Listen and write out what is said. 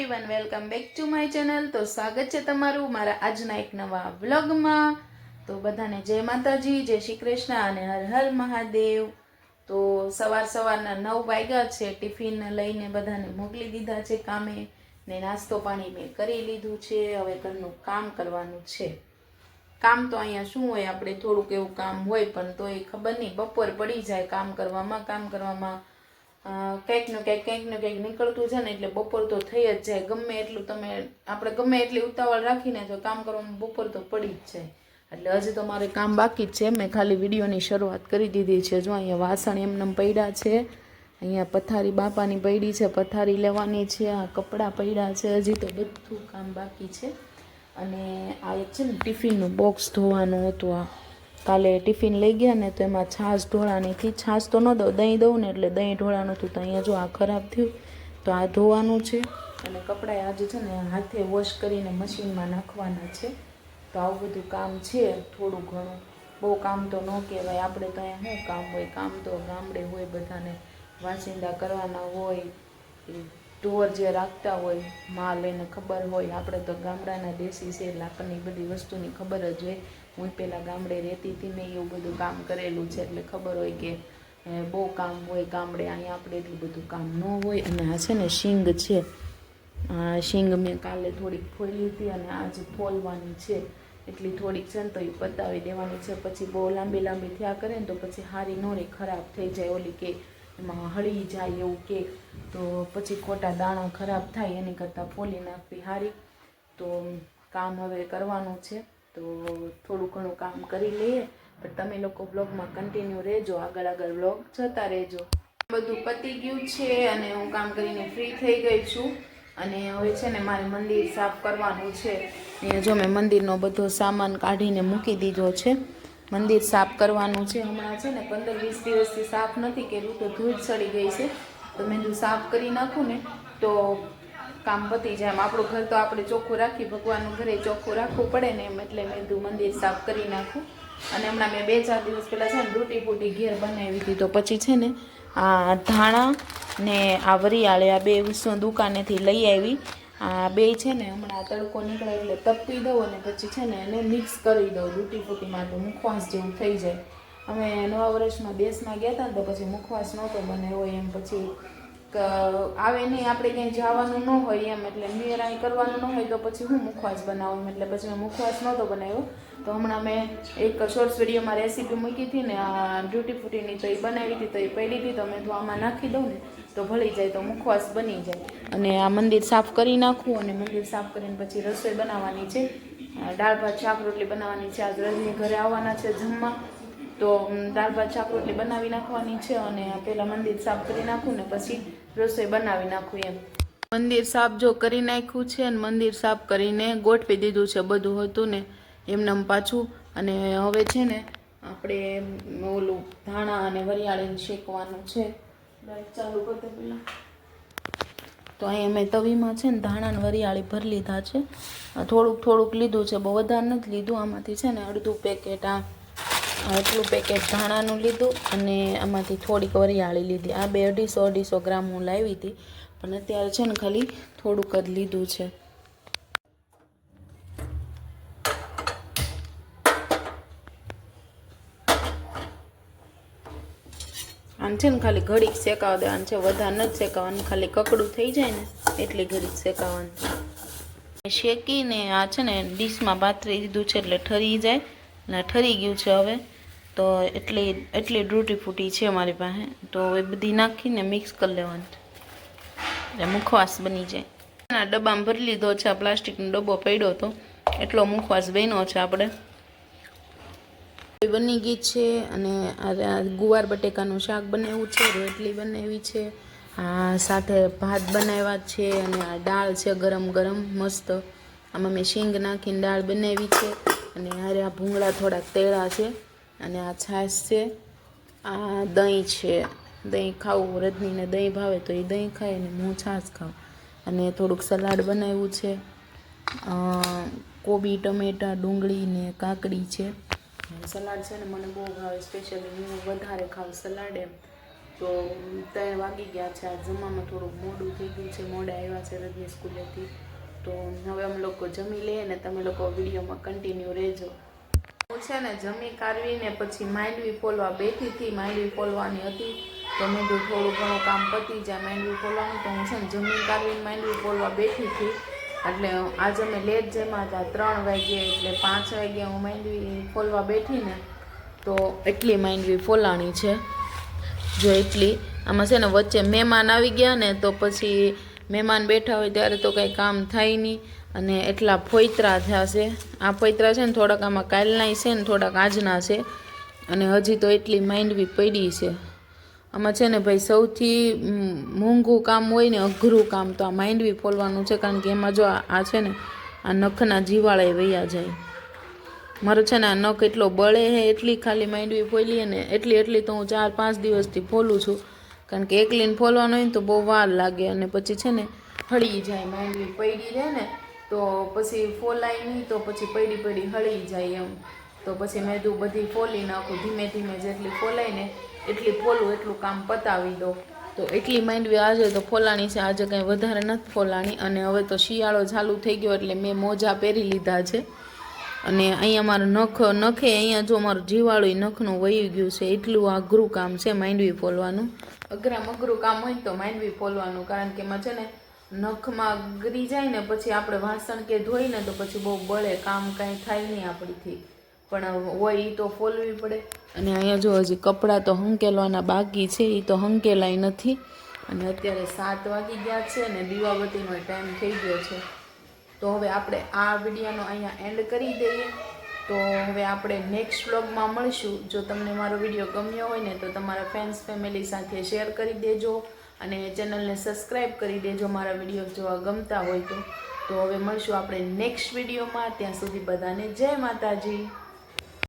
Everyone welcome back to my channel તો સ્વાગત છે તમારું મારા આજના એક નવા વ્લોગમાં તો બધાને જય માતાજી, જય શ્રી કૃષ્ણ અને હર હર મહાદેવ. તો સવાર સવારના નવ વાગ્યા છે, ટિફિન લઈને બધાને મોકલી દીધા છે કામે ને નાસ્તો પાણી મેં કરી લીધું છે, હવે ઘરનું કામ કરવાનું છે. કામ તો અહીંયા શું હોય, આપણે થોડુંક એવું કામ હોય પણ તો એ ખબર નહીં, બપોર પડી જાય કામ કરવામાં કામ કરવામાં. કંઈક ને કંઈક કંઈક ને કંઈક નીકળતું છે ને એટલે બપોર તો થઈ જ જાય. ગમે એટલું તમે, આપણે ગમે એટલી ઉતાવળ રાખીને તો કામ કરવાનું બપોર તો પડી જ જાય. એટલે હજી તો મારે કામ બાકી જ છે. મેં ખાલી વિડીયોની શરૂઆત કરી દીધી છે. જો અહીંયા વાસણ એમનેમ પડ્યા છે. અહીંયા પથારી બાપાની પડી છે, પથારી લેવાની છે, આ કપડાં પડ્યા છે. હજી તો બધું કામ બાકી છે. અને આ એક છે ને ટિફિનનું બોક્સ ધોવાનું હતું આ. કાલે ટિફિન લઈ ગયા ને તો એમાં છાશ ઢોળાની હતી. છાશ તો ન દઉં, દહીં દઉં ને એટલે દહીં ઢોળાનું હતું. તો અહીંયા જો આ ખરાબ થયું, તો આ ધોવાનું છે. અને કપડાં આજે છે ને હાથે વોશ કરીને મશીનમાં નાખવાના છે. તો આવું બધું કામ છે થોડું ઘણું. બહુ કામ તો ન કહેવાય. આપણે તો અહીંયા શું કામ હોય? કામ તો ગામડે હોય બધાને. વાસિંદા કરવાના હોય. ઢોર જે રાખતા હોય, માં લઈને ખબર હોય, આપણે તો ગામડાના દેશી છે એ બધી વસ્તુની ખબર જ હોય. હું પહેલાં ગામડે રહેતી હતી ને એવું બધું કામ કરેલું છે એટલે ખબર હોય કે બહુ કામ હોય, ગામડે અહીંયા આપણે એટલું બધું કામ ન હોય. અને આ છે ને શીંગ છે. શીંગ મેં કાલે થોડીક ફોલી હતી અને આજે ફોલવાની છે, એટલી થોડીક છે ને તો એ પતાવી દેવાની છે. પછી બહુ લાંબી લાંબી થયા કરે ને તો પછી હારી નોરી ખરાબ થઈ જાય. ઓલી કે એમાં હળી જાય એવું કે, તો પછી ખોટા દાણા ખરાબ થાય એની કરતાં ફોલી નાખવી સારી તો કામ હવે કરવાનું છે, તો થોડું ઘણું કામ કરી લઈએ. પણ તમે લોકો બ્લોગમાં કન્ટિન્યુ રહેજો, આગળ આગળ બ્લોગ જતા રહેજો. બધું પતી ગયું છે અને હું કામ કરીને ફ્રી થઈ ગઈ છું. અને હવે છે ને મારે મંદિર સાફ કરવાનું છે. ને જો મેં મંદિરનો બધો સામાન કાઢીને મૂકી દીધો છે મંદિર સાફ કરવાનું છે હમણાં છે ને પંદર વીસ દિવસથી સાફ નથી કર્યું તો ધૂળ ચડી ગઈ છે. તો મેં જો સાફ કરી નાખું ને તો કામ પતી જાય. આપણું ઘર તો આપણે ચોખ્ખું રાખી ભગવાનનું ઘરે ચોખ્ખું રાખવું પડે ને એમ એટલે મેં કીધું મંદિર સાફ કરી નાખું. અને હમણાં મેં બે ચાર દિવસ પહેલાં છે ને રૂટી ફૂટી ઘેર બનાવી હતી. તો પછી છે ને આ ધાણા ને આ વરિયાળે આ બે વસ્તુ દુકાનેથી લઈ આવી. આ બે છે ને હમણાં તડકો નીકળે એટલે તપી દઉં અને પછી છે ને એને મિક્સ કરી દઉં, રૂટી ફૂટીમાં તો મુખવાસ જેવું થઈ જાય. અમે નવા વર્ષમાં દેશમાં ગયા હતા ને તો પછી મુખવાસ નહોતો બને હોય એમ પછી આવે નહીં, આપણે ક્યાંય જવાનું ન હોય એમ, એટલે નિયરાઈ કરવાનું ન હોય તો પછી હું મુખવાસ બનાવું એટલે પછી મેં મુખવાસ નહોતો બનાવ્યો. તો હમણાં મેં એક શોર્ટ્સ વિડીયોમાં રેસીપી મૂકી હતી ને, આ ડ્યુટી ફૂટીની તો એ બનાવી હતી, તો એ પડી હતી, તો મેં તો આમાં નાખી દઉં ને, તો ભળી જાય, તો મુખવાસ બની જાય. અને આ મંદિર સાફ કરી નાખું અને મંદિર સાફ કરીને પછી રસોઈ બનાવવાની છે. દાળ ભાત, શાક, રોટલી બનાવવાની છે. આજ રજની ઘરે આવવાના છે જમવા. તો દાળ ભાત, શાક, રોટલી બનાવી નાખવાની છે અને પહેલાં મંદિર સાફ કરી નાખું ને પછી રસોઈ બનાવી નાખું એમ. મંદિર સાફ જો કરી નાખ્યું છે અને મંદિર સાફ કરીને ગોઠવી દીધું છે બધું હતું ને એમનેમ પાછું. અને હવે છે ને આપણે ઓલું ધાણા અને વરિયાળીને શેકવાનું છે. ચાલુ કરતો પેલા તો અહીંયા મેં તવીમાં છે ને ધાણા ને વરિયાળી ભરી લીધા છે. થોડુંક થોડુંક લીધું છે, બહુ વધારે નથી લીધું. આમાંથી છે ને અડધું પેકેટ આ આટલું પેકેટ ધાણાનું લીધું અને આમાંથી થોડીક વરિયાળી લીધી. આ બે અઢીસો અઢીસો ગ્રામ હું લાવી હતી, પણ અત્યારે છે ને ખાલી થોડુંક જ લીધું છે. આમ છે ને ખાલી ઘડીક શેકાવા દેવાનું છે વધારે નથી શેકાવાનું ખાલી કકડું થઈ જાય ને એટલી ઘડીક શેકાવાનું. શેકીને આ છે ને ડીશમાં પાથરી દીધું છે એટલે ઠરી જાય. અને ઠરી ગયું છે હવે. તો એટલી એટલી ડ્રૂટી ફૂટી છે મારી પાસે. તો એ બધી નાખીને મિક્સ કરી લેવાનું. એટલે મુખવાસ બની જાય. આ ડબ્બામાં ભરી લીધો છે. આ પ્લાસ્ટિકનો ડબ્બો પડ્યો હતો. એટલો મુખવાસ બન્યો છે આપણે. બની ગઈ છે અને આ ગુવાર બટેકાનું શાક બનાવ્યું છે, રોટલી બનાવી છે, આ સાથે ભાત બનાવ્યા છે અને આ દાળ છે ગરમ ગરમ, મસ્ત. આમાં મેં શીંગ નાખીને દાળ બનાવી છે. અને હારે આ ભૂંગળા થોડાક તેળા છે અને આ છાશ છે. આ દહીં છે. દહીં ખાવું રજનીને દહીં ભાવે તો એ દહીં ખાય અને હું છાશ ખાઉં. અને થોડુંક સલાડ બનાવ્યું છે. કોબી, ટમેટા, ડુંગળી ને કાકડી છે. સલાડ છે ને મને બહુ ભાવે, સ્પેશિયલી હું વધારે ખાઉં સલાડ એમ. તો ત્રણ વાગી ગયા છે. આ જમવામાં થોડુંક મોડું થઈ ગયું છે. મોડા આવ્યા છે રજની સ્કૂલેથી. તો હવે અમે લોકો જમી લઈએ ને તમે લોકો વિડીયોમાં કન્ટિન્યુ રહેજો. હું છે ને જમી કાઢવીને પછી માંડવી ફોલવા બેઠી હતી. માંડવી ફોલવાની હતી તો મેં તો થોડું ઘણું કામ પતી જાય માંડવી ફોલવાનું. તો હું છે ને જમીન કાઢવીને માંડવી ફોલવા બેઠી હતી. એટલે આજે અમે લેટ જમ્યા હતા. ત્રણ વાગ્યે એટલે પાંચ વાગ્યે હું માંડવી ફોલવા બેઠી ને તો એટલી માંડવી ફોલાણી છે. જો એટલી. આમાં છે ને વચ્ચે મહેમાન આવી ગયા ને તો પછી મહેમાન બેઠા હોય ત્યારે તો કંઈ કામ થાય નહીં અને એટલા ફોઈતરા છે. આ ફોઈતરા છે ને થોડાક આમાં કાલનાય છે ને થોડાક આજના છે અને હજી તો એટલી માંડવી પડી છે. આમાં છે ને ભાઈ સૌથી મોંઘું કામ હોય ને અઘરું કામ તો આ માંડવી ફોલવાનું છે કારણ કે એમાં જો આ છે ને આ નખના જીવાળે વૈયા જાય. મારો છે ને આ નખ એટલો બળે હે, એટલી ખાલી માંડવી ફોલી ને એટલી એટલી તો હું ચાર પાંચ દિવસથી ફોલું છું. કારણ કે એકલીને ફોલવાનું હોય ને તો બહુ વાર લાગે અને પછી છે ને હળી જાય, માંડવી પડી રહે ને, તો પછી ફોલાય નહીં, તો પછી પડી પડી હળી જાય એમ. તો પછી મેં કીધું બધી ફોલી નાખું, ધીમે ધીમે જેટલી ફોલાય ને એટલી ફોલું, એટલું કામ પતાવી દો તો એટલી માંડવી આજે તો ફોલાણી છે, આજે કંઈ વધારે નથી ફોલાણી. અને હવે તો શિયાળો ચાલુ થઈ ગયો એટલે મેં મોજા પહેરી લીધા છે. અને અહીંયા મારું નખ, નખે અહીંયા જો મારું જીવાળું નખનું વહી ગયું છે, એટલું અઘરું કામ છે માંડવી ફોલવાનું. અઘરામ અઘરું કામ હોય તો માંડવી ફોલવાનું, કારણ કે એમાં છે ને નખમાં ગરી જાય ને પછી આપણે વાસણ કે ધોઈ ને તો પછી બહુ બળે કામ કાંઈ થાય નહીં આપણીથી. પણ હોય એ તો ફોલવી પડે. અને અહીંયા જો હજી કપડાં તો હંકેલવાના બાકી છે એ તો હંકેલાય નથી. અને અત્યારે સાત વાગી ગયા છે ને દીવાબત્તીનો ટાઈમ થઈ ગયો છે. તો હવે આપણે આ વિડીયોનો અહીંયા એન્ડ કરી દઈએ. તો હવે આપણે નેક્સ્ટ વ્લોગમાં મળીશું. જો તમને મારો વીડિયો ગમ્યો હોય ને તો તમારા ફ્રેન્ડ્સ ફેમિલી સાથે શેર કરી દેજો અને ચેનલને સબસ્ક્રાઈબ કરી દેજો મારા વીડિયો જોવા ગમતા હોય તો. તો હવે મળીશું આપણે નેક્સ્ટ વિડીયોમાં. ત્યાં સુધી બધાને જય માતાજી.